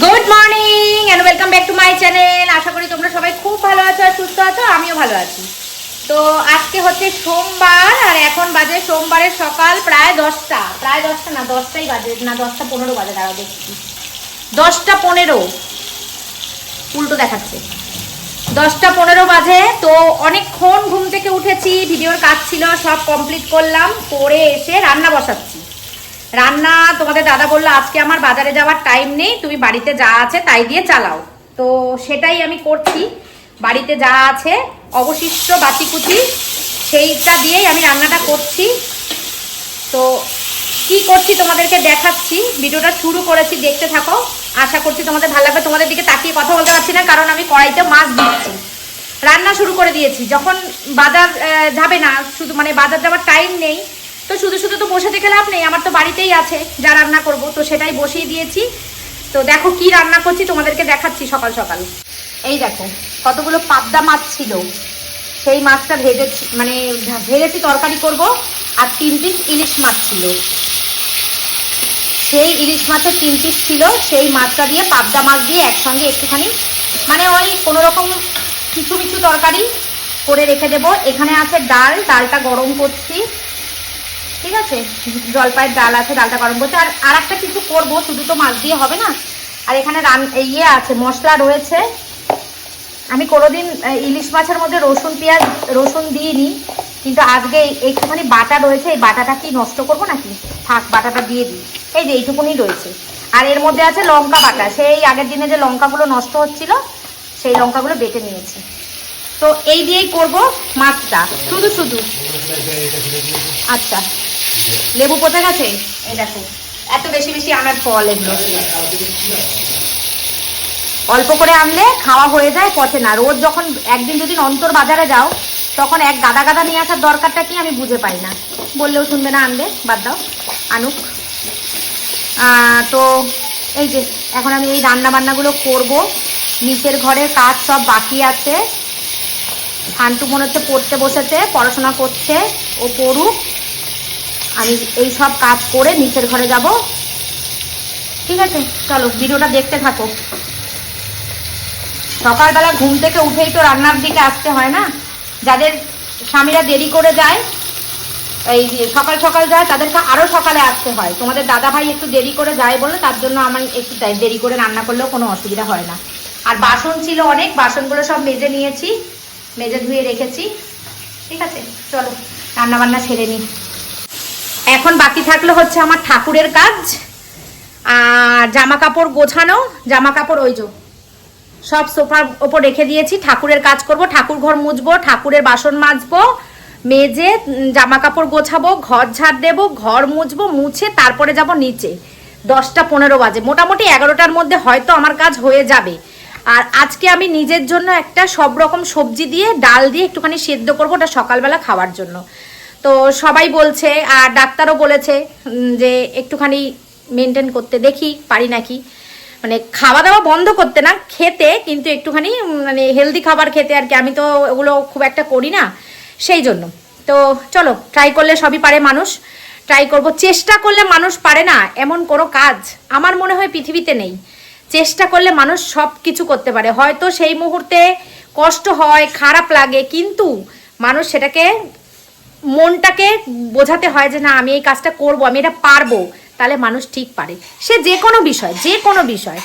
Good morning and welcome back to my channel আশা করি তোমরা সবাই খুব ভালো আছো আর সুস্থ আছো, আমিও ভালো আছি। তো আজকে হচ্ছে সোমবার আর এখন বাজে সোমবারের সকাল প্রায় দশটা। প্রায় দশটা না, দশটাই বাজে, না দশটা পনেরো বাজে, দাঁড়াও দেখছি। দশটা পনেরো। উল্টো দেখাচ্ছে। দশটা পনেরো বাজে, তো অনেকক্ষণ ঘুম থেকে উঠেছি, ভিডিওর কাজ ছিল, সব কমপ্লিট করলাম, করে এসে রান্না বসাচ্ছি। রান্না, তোমাদের দাদা বলল আজকে আমার বাজারে যাওয়ার টাইম নেই, তুমি বাড়িতে যা আছে তাই দিয়ে চালাও। তো সেটাই আমি করছি। বাড়িতে যা আছে, অবশিষ্ট বাতিকুচি সেইটা দিয়েই আমি রান্নাটা করছি। তো কি করছি তোমাদেরকে দেখাচ্ছি, ভিডিওটা শুরু করেছি, দেখতে থাকো। আশা করছি তোমাদের ভালো লাগবে। তোমাদের দিকে তাকিয়ে কথা বলতে পারছি না, কারণ আমি কড়াইতে মাছ দিচ্ছি। রান্না শুরু করে দিয়েছি। যখন বাজার যাবে না, শুধু মানে বাজার যাওয়ার টাইম নেই তো শুধু শুধু তো বসে থেকে লাভ নেই, আমার তো বাড়িতেই আছে, যা রান্না করব। তো সেটাই বসিয়ে দিয়েছি। তো দেখো কি রান্না করছি, তোমাদেরকে দেখাচ্ছি সকাল সকাল। এই দেখো, কতগুলো পাবদা মাছ ছিল। সেই মাছটা ভেজেছি মানে ভেজেছি, তরকারি করব, আর তিন পিস ইলিশ মাছ ছিল। সেই ইলিশ মাছের তিন পিস ছিল, সেই মাছটা দিয়ে পাবদা মাছ দিয়ে একসঙ্গে একটুখানি মানে ওই কোনো রকম কিছু কিছু তরকারি করে রেখে দেবো। এখানে আছে ডাল, ডালটা গরম করছি। ঠিক আছে? জলপাইয়ের ডাল আছে, ডালটা গরম করছি। আর আর একটা কিছু করব, শুধু তো মাছ দিয়ে হবে না? আর এখানে রান ইয়ে আছে, মশলা রয়েছে। আমি কোনোদিন ইলিশ মাছের মধ্যে রসুন, পেঁয়াজ, রসুন দিইনি। কিন্তু আজকে একটুখানি বাটা রয়েছে। এই বাটাটা কি নষ্ট করব নাকি? থাক, বাটাটা দিয়ে দিই। এই যে এইটুকুনি রয়েছে। আর এর মধ্যে আছে লঙ্কা বাটা। সেই আগের দিনে যে লঙ্কাগুলো নষ্ট হচ্ছিল, সেই লঙ্কাগুলো বেটে নিয়েছি। তো এই দিয়েই করব মাছটা। শুধু শুধু। আচ্ছা। লেবু পচে গেছে? এই দেখো। এত বেশি বেশি আনার ফল এগুলো। অল্প করে আনলে খাওয়া হয়ে যায়, পচে না। রোজ যখন একদিন দুদিন অন্তর বাজারে যাও, তখন এক গাদা গাদা নিয়ে আসার দরকারটা কি আমি বুঝে পাই না। বললেও শুনবে না আনবে, বাদ দাও। আনুক। তো এই যে, এখন আমি এই রান্না বান্নাগুলো করব। নিচের ঘরের কাজ সব বাকি আছে। শান্তু মনে হচ্ছে পড়তে বসেছে, পড়াশোনা করছে, ও পড়ুক। আমি এই সব কাজ করে নিচের ঘরে যাব। ঠিক আছে, চলো, ভিডিওটা দেখতে থাকো। সকালবেলা ঘুম থেকে উঠেই তো রান্নার দিকে আসতে হয় না। যাদের স্বামীরা দেরি করে যায়, এই সকাল সকাল যায়, তাদেরকে আরও সকালে আসতে হয়। তোমাদের দাদা ভাই একটু দেরি করে যায় বলে, তার জন্য আমার একটু দেরি করে রান্না করলেও কোনো অসুবিধা হয় না। আর বাসন ছিল অনেক, বাসনগুলো সব মেজে নিয়েছি। মেজে ধুয়ে রেখেছি। ঠিক আছে, চলো রান্না বান্না সেরে নিই। এখন বাকি থাকল হচ্ছে আমার ঠাকুরের কাজ আর জামা কাপড় গোছানো। জামা কাপড় ওই যে, সব সোফার ওপর রেখে দিয়েছি। ঠাকুরের কাজ করব, ঠাকুর ঘর মুছবো, ঠাকুরের বাসন মাজবো, মেজে জামা কাপড় গোছাবো, ঘর ঝাড় দেবো, ঘর মুছবো, মুছে তারপরে যাব নিচে। দশটা পনেরো বাজে। মোটামুটি এগারোটার মধ্যে হয়তো আমার কাজ হয়ে যাবে। আর আজকে আমি নিজের জন্য একটা সব রকম সবজি দিয়ে, ডাল দিয়ে একটুখানি সেদ্ধ করব ওটা সকালবেলা খাওয়ার জন্য। তো সবাই বলছে, আর ডাক্তারও বলেছে যে একটুখানি মেনটেন করতে দেখি, পারি নাকি। মানে খাওয়া দাওয়া বন্ধ করতে না, খেতে, কিন্তু একটুখানি মানে হেলদি খাবার খেতে আর কি। আমি তো ওগুলো খুব একটা করি না, সেই জন্য। তো চলো ট্রাই করলে সবই পারে মানুষ। ট্রাই করব, চেষ্টা করলে মানুষ পারে না, এমন কোনো কাজ আমার মনে হয় পৃথিবীতে নেই। চেষ্টা করলে মানুষ সব কিছু করতে পারে। হয়তো সেই মুহূর্তে কষ্ট হয়, খারাপ লাগে, কিন্তু মানুষ সেটাকে, মনটাকে বোঝাতে হয় যে না, আমি এই কাজটা করব, আমি এটা পারব। তাহলে মানুষ ঠিক পারে। সে যে কোনো বিষয়, যে কোনো বিষয়।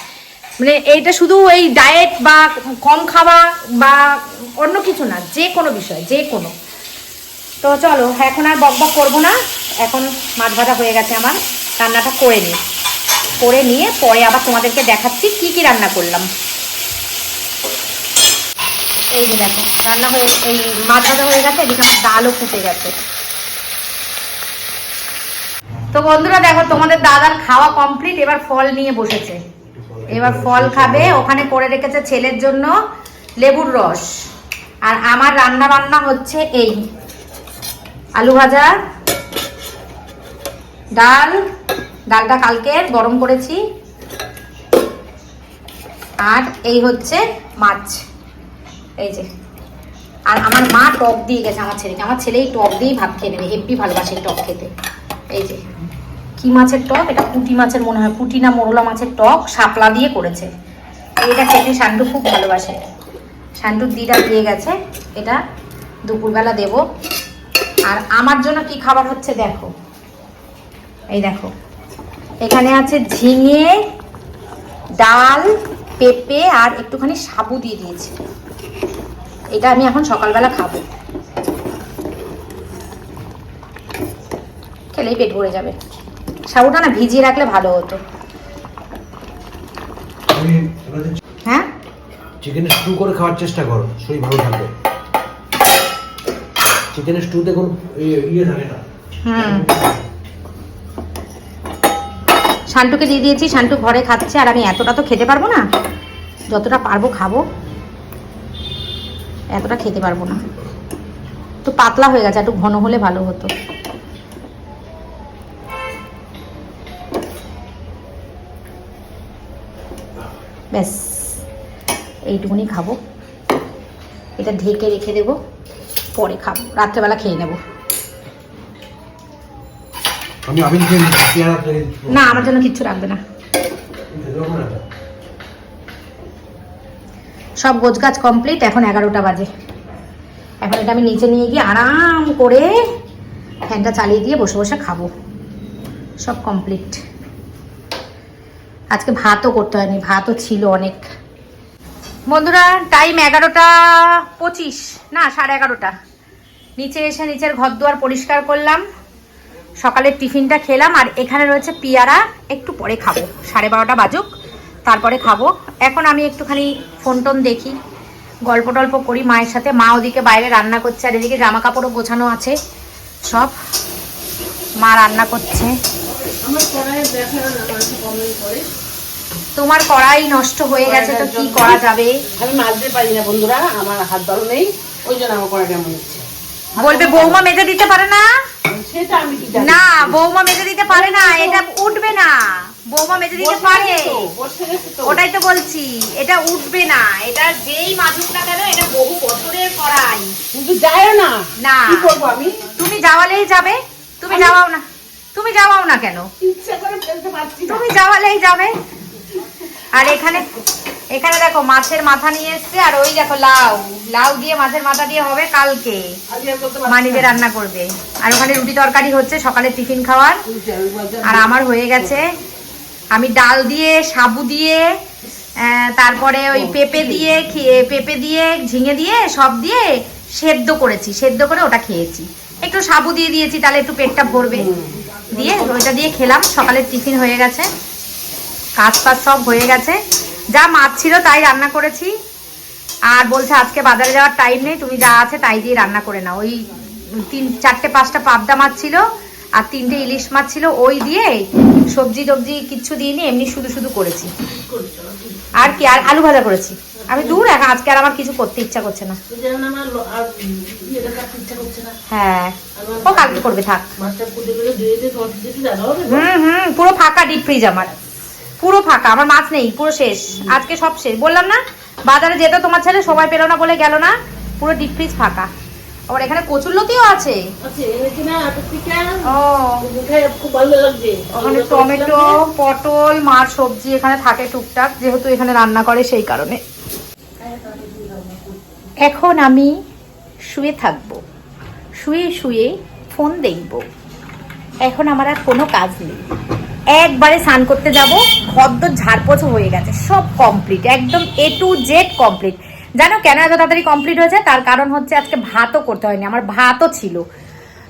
মানে এইটা শুধু এই ডায়েট বা কম খাওয়া বা অন্য কিছু না, যে কোনো বিষয়, যে কোনো। তো চলো, এখন আর বক বক করব না। এখন মাছ ভাজা হয়ে গেছে আমার। রান্নাটা করে নিই। করে নিয়ে পরে আবার তোমাদেরকে দেখাচ্ছি কি কি রান্না করলাম। এই যে দেখো, রান্না হয়ে এই মাছ ভাজা হয়ে গেছে, এদিকে আমার ডালও ফুটে গেছে। তো বন্ধুরা দেখো, তোমাদের দাদার খাওয়া কমপ্লিট এবার ফল নিয়ে বসেছে। এবার ফল খাবে, ওখানে করে রেখেছে ছেলের জন্য লেবুর রস। আর আমার রান্না বান্না হচ্ছে এই। আলু ভাজা, ডাল ডালটা কালকে গরম করেছি। আর এই হচ্ছে মাছ। এই যে। আর আমার মা টক দিয়ে গেছে আমার ছেলেকে। আমার ছেলে এই টক দিয়েই ভাত খেয়ে নেবে। হেব্বি ভালোবাসে টক খেতে। এই যে। কি মাছের টক? এটা পুঁটি মাছের মনে হয়। পুঁটি না মোরলা মাছের টক শাপলা দিয়ে করেছে। এটা খেতে শান্টু খুব ভালোবাসে। শান্টুর দিটা দিয়ে গেছে। এটা দুপুরবেলা দেব। আর আমার জন্য কি খাবার হচ্ছে দেখো। এই দেখো। এখানে আছে ঝিঙে ডাল পেঁপে আর একটুখানি সাবু দিয়ে দিয়েছি। এটা আমি এখন সকালবেলা খাব। খেলেই পেট ভরে যাবে। সাবুটা না ভিজিয়ে রাখলে ভালো হতো। হ্যাঁ? স্টু করে খাওয়ার চেষ্টা করো শরীর ভালো থাকবে। চিকেনের স্টুতে কোনো ইয়ে থাকে না। হুম। শান্টুকে দিয়ে দিয়েছি শান্টু ঘরে খাচ্ছে আর আমি এতটা তো খেতে পারব না। যতটা পারব খাব। এতটা খেতে পারব না। একটু পাতলা হয়ে গেছে, একটু ঘন হলে ভালো হতো। ব্যাস, এইটুকুনি খাব। এটা ঢেকে রেখে দেবো, পরে খাব। রাত্রেবেলা খেয়ে নেব। আমি খেয়ে না, আমার জন্য কিচ্ছু রাখবে না? সব গোছগাছ কমপ্লিট এখন এগারোটা বাজে। এখন এটা আমি নিচে নিয়ে গিয়ে আরাম করে ফ্যানটা চালিয়ে দিয়ে বসে বসে খাব। সব কমপ্লিট আজকে ভাতও করতে হয়নি, ভাতও ছিল অনেক। বন্ধুরা টাইম এগারোটা পঁচিশ, না, সাড়ে এগারোটা। নিচে এসে নিচের ঘর দুয়ার পরিষ্কার করলাম। সকালের টিফিনটা খেলাম আর এখানে রয়েছে পিয়ারা একটু পরে খাব সাড়ে বারোটা বাজুক তারপরে খাব। এখন আমি একটুখানি ফোন টোন দেখি গল্প টল্প করি মায়ের সাথে মা ওদিকে বাইরে রান্না করছে আর এদিকে জামা কাপড়ও গোছানো আছে সব। মা রান্না করছে। তোমার কড়াই নষ্ট হয়ে গেছে তো কি করা যাবে? আমি মাজতে পারি না বন্ধুরা আমার হাত ভালো নেই ওই জন্য আমার করা কেমন হচ্ছে বলবে বৌমা মেজে দিতে পারে না? না বৌমা মেজে দিতে পারে না এটা উঠবে না। বৌমা মেজে দিতে পারে। ওটাই তো বলছি এটা উঠবে না এটা যেই মাজুক না কেন এটা বহু বছরের করাই। কিন্তু যায়ও না। না। কি করব আমি? তুমি যাওয়ালেই যাবে তুমি যাওয়াও না তুমি যাওয়াও না কেন? ইচ্ছা করে ফেলতে পারছি তুমি যাওয়ালেই যাবে। আর এখানে এখানে দেখো মাছের মাথা নিয়ে এসছে, আর ওই দেখো লাউ। লাউ দিয়ে মাছের মাথা দিয়ে হবে কালকে। মানিদের রান্না করবে। আর ওখানে রুটি তরকারি হচ্ছে, সকালে টিফিন খাওয়ার। আর আমার হয়ে গেছে। আমি ডাল দিয়ে, সাবু দিয়ে তারপরে ওই পেঁপে দিয়ে পেঁপে দিয়ে, ঝিঙে দিয়ে, সব দিয়ে সেদ্ধ করেছি। সেদ্ধ করে ওটা খেয়েছি। একটু সাবু দিয়ে দিয়েছি, তাহলে একটু পেটটা ভরবে। দিয়ে ওইটা দিয়ে খেলাম। সকালের টিফিন হয়ে গেছে। কাজ ফাজ সব হয়ে গেছে। যা মাছ ছিল তাই রান্না করেছি। আর বলছে আজকে বাজারে যাওয়ার টাইম নেই তুমি যা আছে তাই দিয়ে রান্না করে নাও। ওই তিন চারটে পাঁচটা পাবদা মাছ ছিল আর তিনটে ইলিশ মাছ ছিল ওই দিয়ে সবজি টবজি কিচ্ছু দিইনি এমনি শুধু শুধু করেছি। আর কি আর আলু ভাজা করেছি। আমি দূর এখন আজকে আর আমার কিছু করতে ইচ্ছা করছে না। না। হ্যাঁ। ও কালকে করবে থাক? হুম হুম পুরো ফাঁকা ডিপ ফ্রিজ আমার। পুরো ফাঁকা আমার মাছ নেই পুরো শেষ আজকে সব শেষ। বললাম না বাজারে যেত তোমার ছেলে সময় পেল না বলে গেল না পুরো ডিপ ফ্রিজ ফাঁকা। আবার এখানে কচুরলতিও আছে। আছে। ওখানে টমেটো পটল মাছ সবজি এখানে থাকে টুকটাক যেহেতু এখানে রান্না করে সেই কারণে। এখন আমি শুয়ে থাকব শুয়ে শুয়ে ফোন দেখব। এখন আমার আর কোনো কাজ নেই। একবারে স্নান করতে যাব ভদ্র ঝাড়পোছ হয়ে গেছে, সব কমপ্লিট একদম এ টু জেড কমপ্লিট জানো কেন এত তাড়াতাড়ি কমপ্লিট হয়েছে? তার কারণ হচ্ছে আজকে ভাতও করতে হয়নি, আমার ভাতও ছিল।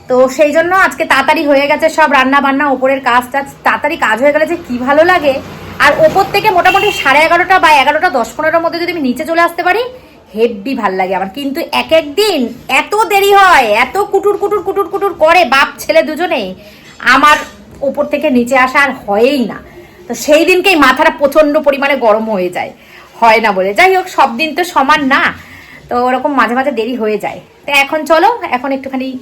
তো সেই জন্য আজকে তাড়াতাড়ি হয়ে গেছে সব রান্না বান্না ওপরের কাজ টাজ, তাড়াতাড়ি কাজ হয়ে গেলে যে কি ভালো লাগে। আর ওপর থেকে মোটামুটি সাড়ে এগারোটা বা এগারোটা দশ পনেরোর মধ্যে যদি আমি নিচে চলে আসতে পারি হেভি ভালো লাগে আমার। কিন্তু এক এক দিন এত দেরি হয়, এত কুটুর কুটুর কুটুর কুটুর করে বাপ ছেলে দুজনে আমার ওপর থেকে নিচে আসা আর হয়ই না। তো সেই দিনকেই মাথাটা প্রচণ্ড পরিমাণে গরম হয়ে যায়। হয় না বলে। যাই হোক, সব দিন তো সমান না। তো ওরকম মাঝে মাঝে দেরি হয়ে যায়। তো এখন চলো, এখন একটুখানি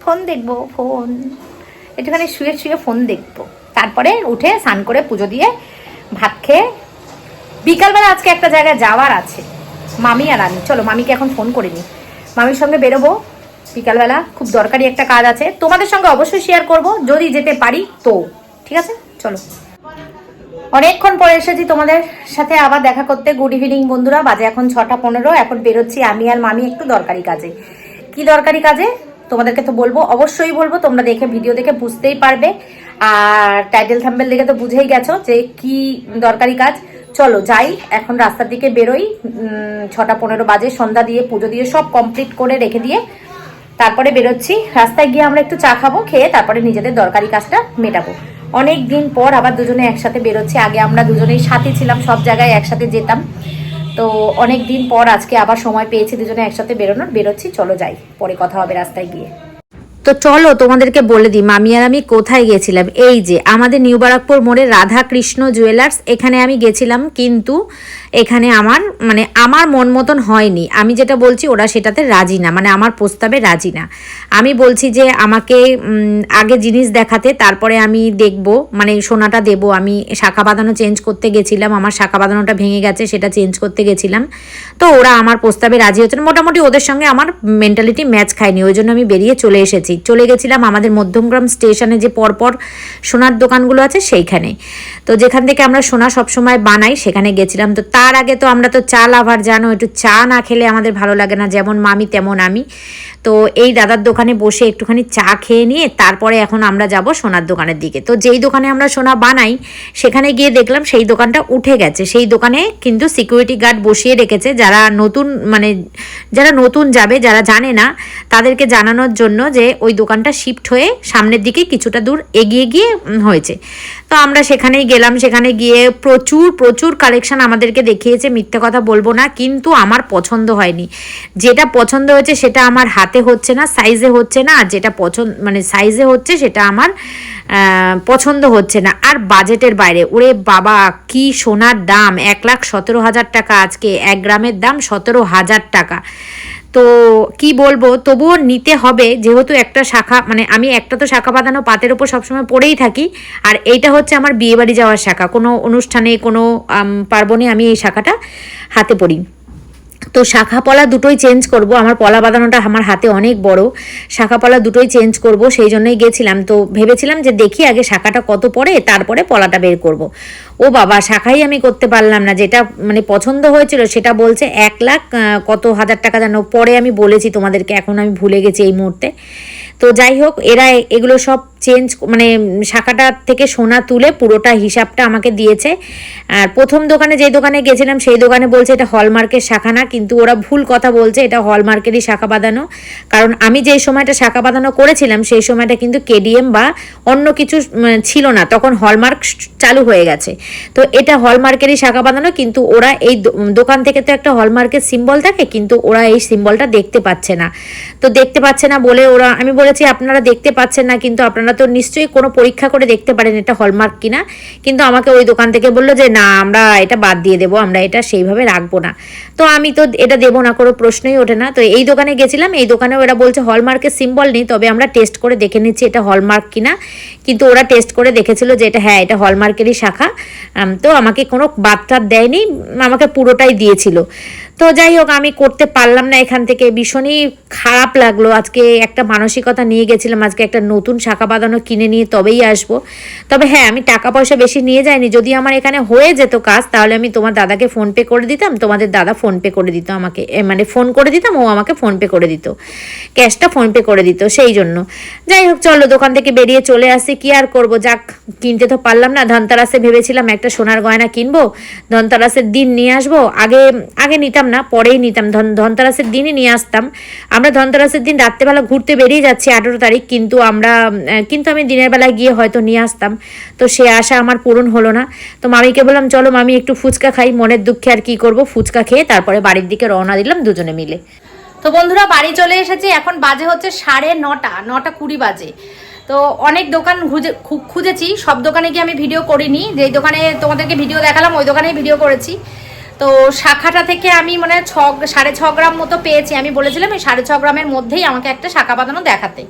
ফোন দেখব, ফোন। একটুখানি শুয়ে শুয়ে ফোন দেখব। তারপরে উঠে স্নান করে পুজো দিয়ে ভাত খেয়ে বিকালবেলা আজকে একটা জায়গায় যাওয়ার আছে। মামি আর আমি। চলো, মামিকে এখন ফোন করে নিই। মামির সঙ্গে বেরোবো। বিকালবেলা খুব দরকারি একটা কাজ আছে। তোমাদের সঙ্গে অবশ্যই শেয়ার করব, যদি যেতে পারি তো। ঠিক আছে? চলো। অনেকক্ষণ পরে এসেছি তোমাদের সাথে আবার দেখা করতে। গুড ইভিনিং বন্ধুরা। বাজে এখন ছটা পনেরো। এখন বেরোচ্ছি আমি আর মামি একটু দরকারি কাজে। কি দরকারি কাজে? তোমাদেরকে তো বলব, অবশ্যই বলব। তোমরা দেখে ভিডিও দেখে বুঝতেই পারবে। আর টাইটেল থাম্বেল দেখে তো বুঝেই গেছো যে কি দরকারি কাজ। চলো, যাই। এখন রাস্তার দিকে বেরোই। ছটা পনেরো বাজে। সন্ধ্যা দিয়ে পুজো দিয়ে সব কমপ্লিট করে রেখে দিয়ে তারপরে বেরোচ্ছি। রাস্তায় গিয়ে আমরা একটু চা খাব, খেয়ে তারপরে নিজেদের দরকারি কাজটা মেটাবো। অনেক দিন পর আবার দুজনে একসাথে বেরোচ্ছি। আগে আমরা দুজনেই সাথে ছিলাম, সব জায়গায় একসাথে যেতাম। তো অনেক দিন পর আজকে আবার সময় পেয়েছি দুজনে একসাথে বেরোনোর। বেরোচ্ছি, চলো যাই। পরে কথা হবে রাস্তায় গিয়ে। তো চলো তোমাদেরকে বলে দিই, মামি আর আমি কোথায় গেছিলাম? এই যে, আমাদের নিউ বারাকপুর মোড়ে রাধা কৃষ্ণ জুয়েলার্স, এখানে আমি গেছিলাম কিন্তু এখানে আমার মানে আমার মন মতন হয়নি। আমি যেটা বলছি ওরা সেটাতে রাজি না মানে আমার প্রস্তাবে রাজি না। আমি বলছি যে আমাকে আগে জিনিস দেখাতে, তারপরে আমি দেখব মানে সোনাটা দেব। আমি শাখা বাঁধানো চেঞ্জ করতে গেছিলাম, আমার শাখা বাঁধানোটা ভেঙে গেছে, সেটা চেঞ্জ করতে গেছিলাম। তো ওরা আমার প্রস্তাবে রাজি হচ্ছেন মোটামুটি ওদের সঙ্গে আমার মেন্টালিটি ম্যাচ খায়নি, ওই জন্য আমি বেরিয়ে চলে এসেছি। চলে গেছিলাম আমাদের মধ্যমগ্রাম স্টেশনে যে পরপর সোনার দোকানগুলো আছে সেইখানে। তো যেখান থেকে আমরা সোনা সবসময় বানাই, সেখানে গেছিলাম। তো তার আগে তো আমরা তো চা লাভার, জানো, একটু চা না খেলে আমাদের ভালো লাগে না, যেমন মামি তেমন আমি। তো এই দাদার দোকানে বসে একটুখানি চা খেয়ে নিয়ে তারপরে এখন আমরা যাব সোনার দোকানের দিকে। তো যেই দোকানে আমরা সোনা বানাই, সেখানে গিয়ে দেখলাম সেই দোকানটা উঠে গেছে। সেই দোকানে কিন্তু সিকিউরিটি গার্ড বসিয়ে রেখেছে, যারা নতুন মানে যারা নতুন যাবে, যারা জানে না, তাদেরকে জানানোর জন্য যে ওই দোকানটা শিফট হয়ে সামনের দিকে কিছুটা দূর এগিয়ে গিয়ে হয়েছে। তো আমরা সেখানেই গেলাম, সেখানে গিয়ে প্রচুর প্রচুর কালেকশন আমাদেরকে দেখিয়েছে, মিথ্যে কথা বলব না, কিন্তু আমার পছন্দ হয়নি। যেটা পছন্দ হয়েছে সেটা আমার হাতে হচ্ছে না সাইজে হচ্ছে না, আর যেটা পছন্দ মানে সাইজে হচ্ছে সেটা আমার পছন্দ হচ্ছে না। আর বাজেটের বাইরে, ওরে বাবা, কি সোনার দাম, এক লাখ সতেরো হাজার টাকা আজকে, এক গ্রামের দাম সতেরো হাজার টাকা। তো কি বলব? তবুও নিতে হবে, যেহেতু একটা শাখা মানে আমি একটা তো শাখা বাঁধানো পাতের ওপর সবসময় পড়েই থাকি, আর এইটা হচ্ছে আমার বিয়েবাড়ি যাওয়ার শাখা। কোনো অনুষ্ঠানে, কোনো পার্বণে আমি এই শাখাটা হাতে পরি তো শাখা পলা দুটোই চেঞ্জ করব। আমার পলা বাঁধানোটা আমার হাতে অনেক বড়। শাখা পলা দুটোই চেঞ্জ করব, সেই জন্যই গেছিলাম। তো ভেবেছিলাম যে দেখি আগে শাখাটা কত পড়ে, তারপরে পলাটা বের করব। ও বাবা, শাখাই আমি করতে পারলাম না। যেটা মানে পছন্দ হয়েছিল সেটা বলছে এক লাখ কত হাজার টাকা জানো পরে আমি বলেছি তোমাদেরকে, এখন আমি ভুলে গেছি এই মুহূর্তে। তো যাই হোক, এরা এগুলো সব চেঞ্জ মানে শাখাটা থেকে সোনা তুলে পুরোটা হিসাবটা আমাকে দিয়েছে। আর প্রথম দোকানে যে দোকানে গেছিলাম, সেই দোকানে বলছে এটা হলমার্কের শাখা না, কিন্তু ওরা ভুল কথা বলছে, এটা হলমার্কেরই শাখা বাঁধানো। কারণ আমি যেই সময়টা শাখা বাঁধানো করেছিলাম, সেই সময়টা কিন্তু কেডিএম বা অন্য কিছু ছিল না। তখন হলমার্ক চালু হয়ে গেছে। তো এটা হলমার্কেরই শাখা বাঁধানো, কিন্তু ওরা এই দোকান থেকে তো একটা হলমার্কের সিম্বল থাকে, কিন্তু ওরা এই সিম্বলটা দেখতে পাচ্ছে না। তো দেখতে পাচ্ছে না বলে ওরা, আমি বলেছি আপনারা দেখতে পাচ্ছেন না, কিন্তু আপনারা তো নিশ্চয়ই কোনো পরীক্ষা করে দেখতে পারেন এটা হলমার্ক কিনা। কিন্তু আমাকে ওই দোকান থেকে বলল যে, না, আমরা এটা বাদ দিয়ে দেবো, আমরা এটা সেইভাবে রাখব না। তো আমি তো এটা দেবো না, কোনো প্রশ্নই ওঠে না। তো এই দোকানে গেছিলাম, এই দোকানেও এরা বলছে হলমার্কের সিম্বল নেই, তবে আমরা টেস্ট করে দেখে নিচ্ছি এটা হলমার্ক কিনা। কিন্তু ওরা টেস্ট করে দেখেছিল যে এটা হ্যাঁ এটা হলমার্কেরই শাখা। তো আমাকে কোনো বাদ টাদ দেয়নি, আমাকে পুরোটাই দিয়েছিল। তো যাই হোক, আমি করতে পারলাম না এখান থেকে। ভীষণই খারাপ লাগল। আজকে একটা মানসিকতা নিয়ে গেছিলাম, আজকে একটা নতুন শাখা বাঁধানো কিনে নিয়ে তবেই আসব। তবে হ্যাঁ আমি টাকা পয়সা বেশি নিয়ে যাইনি। যদি আমার এখানে হয়ে যেত কাজ, তাহলে আমি তোমার দাদাকে ফোন পে করে দিতাম, তোমাদের দাদা ফোন পে করে দিত আমাকে। মানে ফোন করে দিতাম, ও আমাকে ফোন পে করে দিত। ক্যাশটা ফোন পে করে দিত, সেই জন্য। যাই হোক, চলো দোকান থেকে বেরিয়ে চলে আসি। কি আর করব? যাক, কিনতে তো পারলাম না। ধনতারাসে ভেবেছিলাম একটা সোনার গয়না কিনবো। ধনতারাসের দিন নিয়ে আসব। আগে আগে নিতাম না, পরেই নিতাম। ধন ধনতেরাসের দিনই নিয়ে আসতাম। আমরা ধনতেরাসের দিন রাত্রেবেলা ঘুরতে বেরিয়ে যাচ্ছি আঠেরো তারিখ, কিন্তু আমরা কিন্তু আমি দিনের বেলায় গিয়ে হয়তো নিয়ে আসতাম। তো সে আশা আমার পূরণ হলো না। তো মামিকে বললাম, চলো মামি, একটু ফুচকা খাই, মনের দুঃখে আর কি করব? ফুচকা খেয়ে তারপরে বাড়ির দিকে রওনা দিলাম দুজনে মিলে। তো বন্ধুরা, বাড়ি চলে এসেছি। এখন বাজে হচ্ছে সাড়ে নটা নটা কুড়ি বাজে। তো অনেক দোকান খুঁজে খুঁজেছি। সব দোকানে গিয়ে আমি ভিডিও করিনি। যেই দোকানে তোমাদেরকে ভিডিও দেখালাম, ওই দোকানেই ভিডিও করেছি। তো শাখাটা থেকে আমি মানে ছ সাড়ে ছ গ্রাম মতো পেয়েছি। আমি বলেছিলাম এই সাড়ে ছ গ্রামের মধ্যেই আমাকে একটা শাখা বাঁধানো দেখাতে।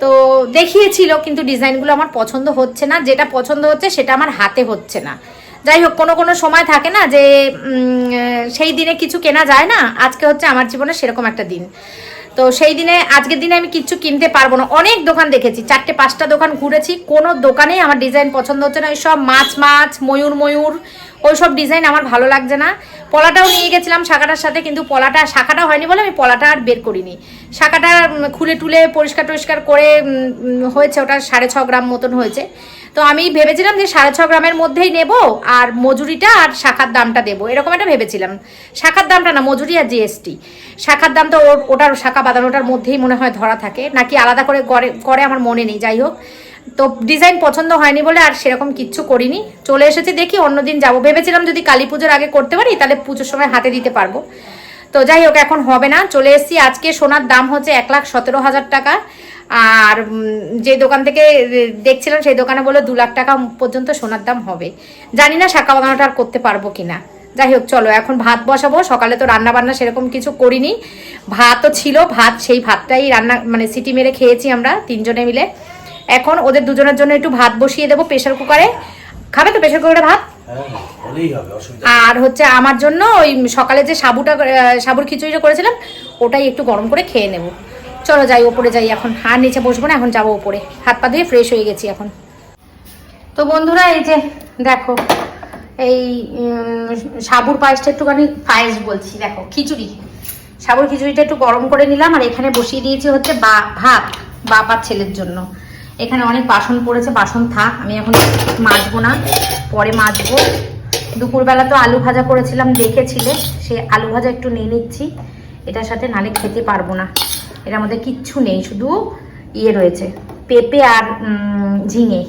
তো দেখিয়েছিল, কিন্তু ডিজাইনগুলো আমার পছন্দ হচ্ছে না। যেটা পছন্দ হচ্ছে সেটা আমার হাতে হচ্ছে না। যাই হোক, কোনো কোনো সময় থাকে না যে সেই দিনে কিছু কেনা যায় না। আজকে হচ্ছে আমার জীবনে সেরকম একটা দিন। তো সেই দিনে, আজকের দিনে আমি কিচ্ছু কিনতে পারব না। অনেক দোকান দেখেছি, চারটে পাঁচটা দোকান ঘুরেছি। কোনো দোকানেই আমার ডিজাইন পছন্দ হচ্ছে না। ওই সব মাছ মাছ, ময়ূর ময়ূর ওই সব ডিজাইন আমার ভালো লাগছে না। পলাটাও নিয়ে গেছিলাম শাখাটার সাথে, কিন্তু পলাটা, শাখাটা হয়নি বলে আমি পলাটা আর বের করিনি। শাখাটা খুলে টুলে পরিষ্কার টরিষ্কার করে হয়েছে, ওটা সাড়ে ছ গ্রাম মতন হয়েছে। তো আমি ভেবেছিলাম যে সাড়ে ছ গ্রামের মধ্যেই নেব আর মজুরিটা আর শাখার দামটা দেবো। এরকম একটা ভেবেছিলাম। শাখার দামটা না, মজুরি আর জিএসটি শাখার দামটা ওর ওটার শাখা বাঁধানোটার মধ্যেই মনে হয় ধরা থাকে। নাকি আলাদা করে করে করে আমার মনে নেই, যাই হোক। তো ডিজাইন পছন্দ হয়নি বলে আর সেরকম কিচ্ছু করিনি। চলে এসেছি দেখি অন্যদিন যাব। ভেবেছিলাম যদি কালী পুজোর আগে করতে পারি, তাহলে পুজোর সময় হাতে দিতে পারব। তো যাই হোক, এখন হবে না। চলে এসেছি। আজকে সোনার দাম হচ্ছে এক লাখ সতেরো হাজার টাকা। আর যে দোকান থেকে দেখছিলাম সেই দোকানে বলে দু লাখ টাকা পর্যন্ত সোনার দাম হবে। জানি না শাখা বাগানোটা আর করতে পারব কিনা। যাই হোক চলো এখন ভাত বসাবো। সকালে তো রান্না বান্না সেরকম কিছু করিনি। ভাতও ছিল ভাত সেই ভাতটাই রান্না মানে সিটি মেরে খেয়েছি আমরা তিনজনে মিলে। এখন ওদের দুজনের জন্য একটু ভাত বসিয়ে দেবো প্রেশার কুকারে। খাবে তো প্রেশার কুকারে ভাত? হ্যাঁ অসুবিধা আর হচ্ছে আমার জন্য ওই সকালে যে সাবুটা সাবুর খিচুড়িটা করেছিলাম ওটাই একটু গরম করে খেয়ে নেব। চলো যাই, ওপরে যাই। এখন আর নিচে বসবো না, এখন যাব ওপরে। হাত পা ধুয়ে ফ্রেশ হয়ে গেছি এখন। তো বন্ধুরা, এই যে দেখো, এই সাবুর পায়েসটা একটুখানি পায়েস বলছি। দেখো, খিচুড়ি। সাবুর খিচুড়িটা একটু গরম করে নিলাম, আর এখানে বসিয়ে দিয়েছি হচ্ছে বা, ভাত, বাবার ছেলের জন্য। এখানে অনেক বাসন পড়েছে, বাসন থাক, আমি এখন মাজবো না। পরে মাজবো। দুপুরবেলা তো আলু ভাজা করেছিলাম, দেখেছিলে। সে আলু ভাজা একটু নিয়ে নিচ্ছি। এটার সাথে নালে খেতে পারব না। এটার মধ্যে কিচ্ছু নেই, শুধু ইয়ে রয়েছে, পেঁপে আর ঝিঙে।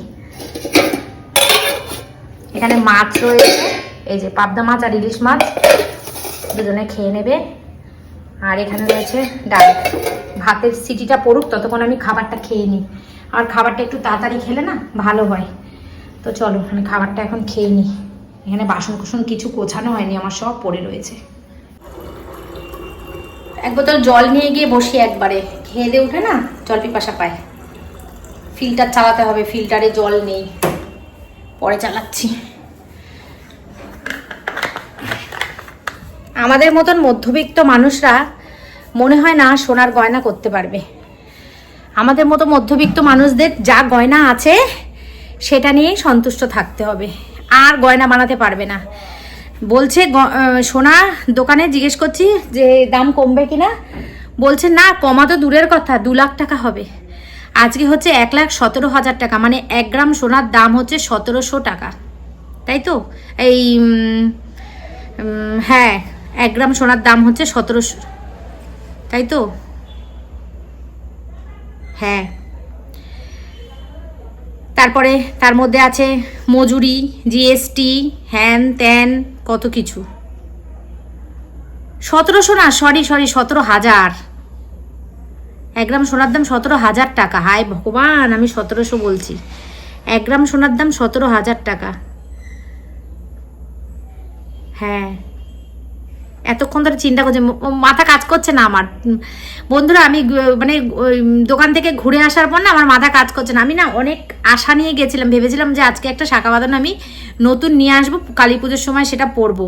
এখানে মাছ রয়েছে, এই যে পাবদা মাছ আর ইলিশ মাছ, দুজনে খেয়ে নেবে। আর এখানে রয়েছে ডাল। ভাতের সিটিটা পড়ুক, ততক্ষণ আমি খাবারটা খেয়ে নিই। আর খাবারটা একটু তাড়াতাড়ি খেলে না, ভালো হয়। তো চলো, আমি খাবারটা এখন খেয়ে নিই। এখানে বাসন কুসন কিছু গোছানো হয়নি, আমার সব পড়ে রয়েছে। এক বোতল জল নিয়ে গিয়ে বসি একবারে। খেয়ে দিয়ে উঠে না জল পিপাসা পায়। ফিল্টার চালাতে হবে, ফিল্টারে জল নেই। পরে চালাচ্ছি। আমাদের মতন মধ্যবিত্ত মানুষরা মনে হয় না সোনার গয়না করতে পারবে। আমাদের মতো মধ্যবিত্ত মানুষদের যা গয়না আছে, সেটা নিয়েই সন্তুষ্ট থাকতে হবে। আর গয়না বানাতে পারবে না। বলছে সোনা, দোকানে জিজ্ঞেস করছি যে দাম কমবে কিনা? বলছে, না, কমা তো দূরের কথা, দু লাখ টাকা হবে। আজকে হচ্ছে এক লাখ সতেরো হাজার টাকা মানে এক গ্রাম সোনার দাম হচ্ছে সতেরোশো টাকা। তাই তো? এই হ্যাঁ এক গ্রাম সোনার দাম হচ্ছে সতেরোশো। তাই তো? হ্যাঁ। তারপরে তার মধ্যে আছে মজুরি, জিএসটি, হ্যান ত্যান কত কিছু? সতেরোশো না সরি সরি সতেরো হাজার। এক গ্রাম সোনার দাম সতেরো হাজার টাকা। হায় ভগবান, আমি সতেরোশো বলছি। এক গ্রাম সোনার দাম সতেরো হাজার টাকা। হ্যাঁ। এতক্ষণ ধরে চিন্তা করছে মাথা কাজ করছে না আমার। বন্ধুরা, আমি মানে দোকান থেকে ঘুরে আসার পর না আমার মাথা কাজ করছে না। আমি না অনেক আশা নিয়ে গেছিলাম, ভেবেছিলাম যে আজকে একটা শাখা বাঁধন আমি নতুন নিয়ে আসব, কালী পুজোর সময় সেটা পরবো।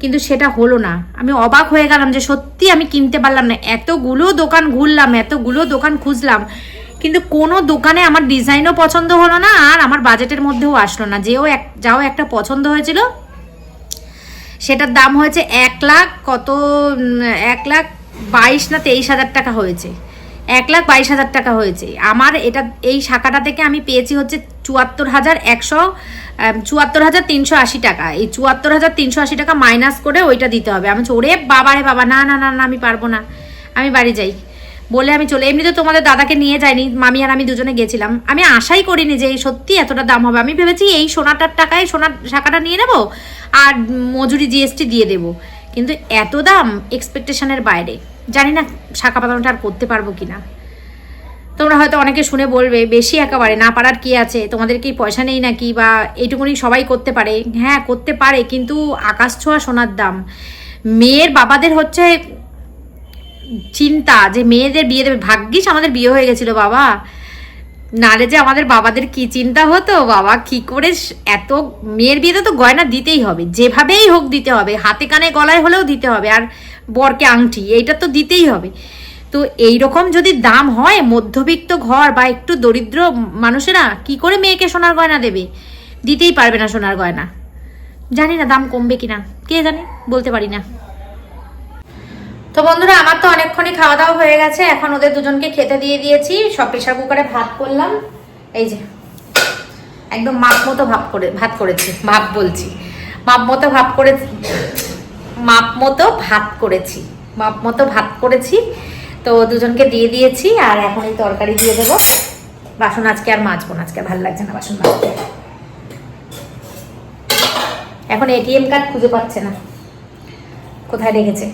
কিন্তু সেটা হলো না। আমি অবাক হয়ে গেলাম যে সত্যি আমি কিনতে পারলাম না। এতগুলো দোকান ঘুরলাম, এতগুলো দোকান খুঁজলাম, কিন্তু কোনো দোকানে আমার ডিজাইনও পছন্দ হলো না আর আমার বাজেটের মধ্যেও আসলো না। যেও এক, যাও একটা পছন্দ হয়েছিল সেটার দাম হয়েছে এক লাখ কত এক লাখ বাইশ না তেইশ হাজার টাকা হয়েছে। এক লাখ বাইশ হাজার টাকা হয়েছে। আমার এটা, এই শাখাটা থেকে আমি পেয়েছি হচ্ছে চুয়াত্তর হাজার একশো চুয়াত্তর হাজার তিনশো আশি টাকা। এই চুয়াত্তর হাজার তিনশো আশি টাকা মাইনাস করে ওইটা দিতে হবে। আমি ওরে বাবা রে বাবা, না না না না, আমি পারব না। আমি বাড়ি যাই। বলে আমি চলে এমনিতে তোমাদের দাদাকে নিয়ে যাইনি, মামি আর আমি দুজনে গেছিলাম। আমি আশাই করিনি যে এই সত্যি এতটা দাম হবে। আমি ভেবেছি এই সোনাটার টাকায় সোনার শাখাটা নিয়ে নেব আর মজুরি জিএসটি দিয়ে দেব। কিন্তু এত দাম এক্সপেকটেশনের বাইরে। জানি না শাখা পাতানোটা আর করতে পারব কি না তোমরা হয়তো অনেকে শুনে বলবে, বেশি একেবারে, না পারার কি আছে? তোমাদের কি পয়সা নেই নাকি? বা এইটুকুনি সবাই করতে পারে। হ্যাঁ করতে পারে, কিন্তু আকাশ ছোঁয়া সোনার দাম। মেয়ের বাবাদের হচ্ছে চিন্তা যে মেয়েদের বিয়ে দেবে। ভাগ্যিস আমাদের বিয়ে হয়ে গেছিল বাবা। নালে যে আমাদের বাবাদের কি চিন্তা হতো? বাবা কি করে এত মেয়ের বিয়েতে তো গয়না দিতেই হবে। যেভাবেই হোক দিতে হবে। হাতে কানে গলায় হলেও দিতে হবে। আর বরকে আংটি, এইটা তো দিতেই হবে। তো এই রকম যদি দাম হয়, মধ্যবিত্ত ঘর বা একটু দরিদ্র মানুষেরা কি করে মেয়েকে সোনার গয়না দেবে? দিতেই পারবে না সোনার গয়না। জানি না দাম কমবে কিনা। কে জানে? বলতে পারি না। তো বন্ধুরা, আমার তো অনেকক্ষণই খাওয়া দাওয়া হয়ে গেছে। এখন ওদের দুজনকে খেতে দিয়ে দিয়েছি। সব প্রেশার কুকারে ভাত করলাম। এই যে, একদম মাপ মতো ভাব করে, ভাত করেছি ভাব বলছি। মাপ মতো ভাব করে মাপ মতো ভাত করেছি, মাপ মতো ভাত করেছি। তো দুজনকে দিয়ে দিয়েছি আর এখন এই তরকারি দিয়ে দেবো। বাসন আজকে আর মাজবো না, আজকে ভালো লাগছে না বাসন মাজতে। এখন এটিএম কার্ড খুঁজে পাচ্ছে না। কোথায় রেখেছে?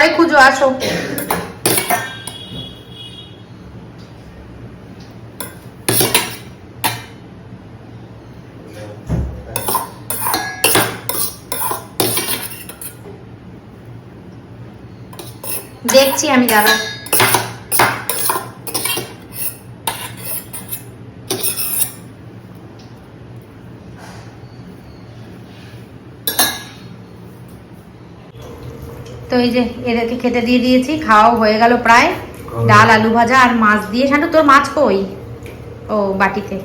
পরে খুঁজো আসো। দেখছি আমি দাদা তো এই যে এদেরকে খেতে দিয়ে দিয়েছি খাওয়াও হয়ে গেল প্রায়। ডাল আলু ভাজা আর মাছ দিয়ে। শান্টু তোর মাছ কই? ও বাটিতে।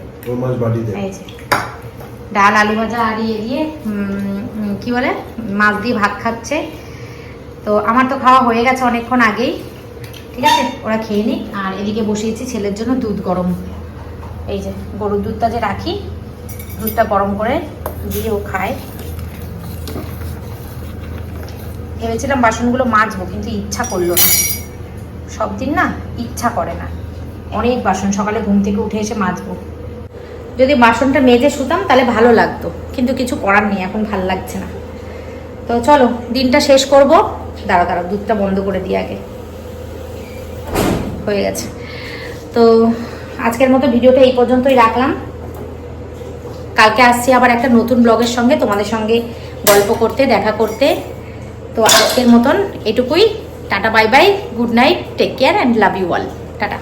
এই যে। ডাল আলু ভাজা আর ইয়ে দিয়ে কি বলে? মাছ দিয়ে ভাত খাচ্ছে। তো আমার তো খাওয়া হয়ে গেছে অনেকক্ষণ আগেই। ঠিক আছে? ওরা খেয়ে নিক। আর এদিকে বসিয়েছি ছেলের জন্য দুধ গরম। এই যে গরুর দুধটা যে রাখি দুধটা গরম করে দিয়ে ও খায়। ভেবেছিলাম বাসনগুলো মাজবো, কিন্তু ইচ্ছা করল না। সব দিন না ইচ্ছা করে না। অনেক বাসন সকালে ঘুম থেকে উঠে এসে মাজবো। যদি বাসনটা মেজে শুতাম তাহলে ভালো লাগতো, কিন্তু কিছু করার নেই, এখন ভালো লাগছে না। তো চলো, দিনটা শেষ করব। দাঁড়া দাঁড়া, দুধটা বন্ধ করে দিই আগে। হয়ে গেছে। তো আজকের মতো ভিডিওটা এই পর্যন্তই রাখলাম। কালকে আসছি আবার একটা নতুন ব্লগের সঙ্গে, তোমাদের সঙ্গে গল্প করতে, দেখা করতে। তো আজকের মতন এটুকুই। Tata, bye bye, good night take care and love you all tata.